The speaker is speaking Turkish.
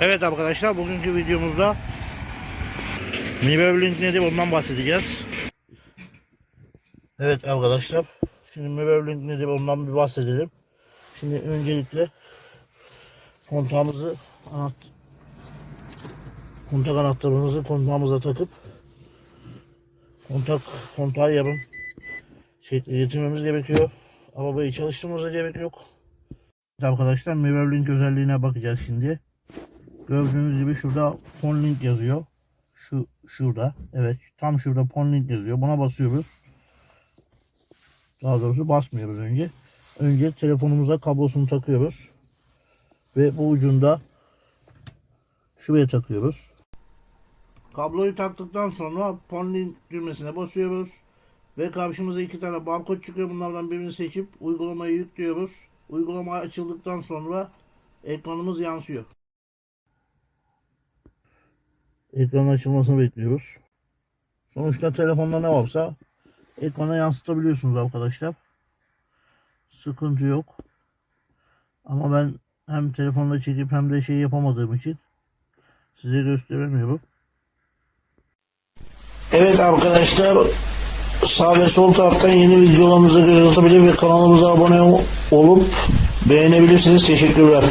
Evet arkadaşlar bugünkü videomuzda Mibeblink nedir ondan bahsedeceğiz. Evet arkadaşlar şimdi Mibeblink nedir ondan bir bahsedelim. Şimdi öncelikle kontağımızı anahtar kontak anahtarımızı kontağımıza takıp kontak kontağı yarım şekli getirmemiz gerekiyor. Arabayı çalıştırmamıza gerek yok. Arkadaşlar Mibeblink özelliğine bakacağız şimdi. Gördüğünüz gibi şurada phone link yazıyor. Şu şurada. Evet tam şurada phone link yazıyor. Buna basıyoruz. Daha doğrusu basmıyoruz önce. Önce telefonumuza kablosunu takıyoruz. Ve bu ucunda şuraya takıyoruz. Kabloyu taktıktan sonra phone link düğmesine basıyoruz. Ve karşımıza iki tane barkod çıkıyor. Bunlardan birini seçip uygulamayı yüklüyoruz. Uygulama açıldıktan sonra ekranımız yansıyor. Ekranın açılmasını bekliyoruz. Sonuçta telefonda ne varsa ekrana yansıtabiliyorsunuz arkadaşlar. Sıkıntı yok. Ama ben hem telefonda çekip hem de şey yapamadığım için size gösteremiyorum. Evet arkadaşlar sağ ve sol taraftan yeni videolarımızı göz atabilir ve kanalımıza abone olup beğenebilirsiniz. Teşekkürler.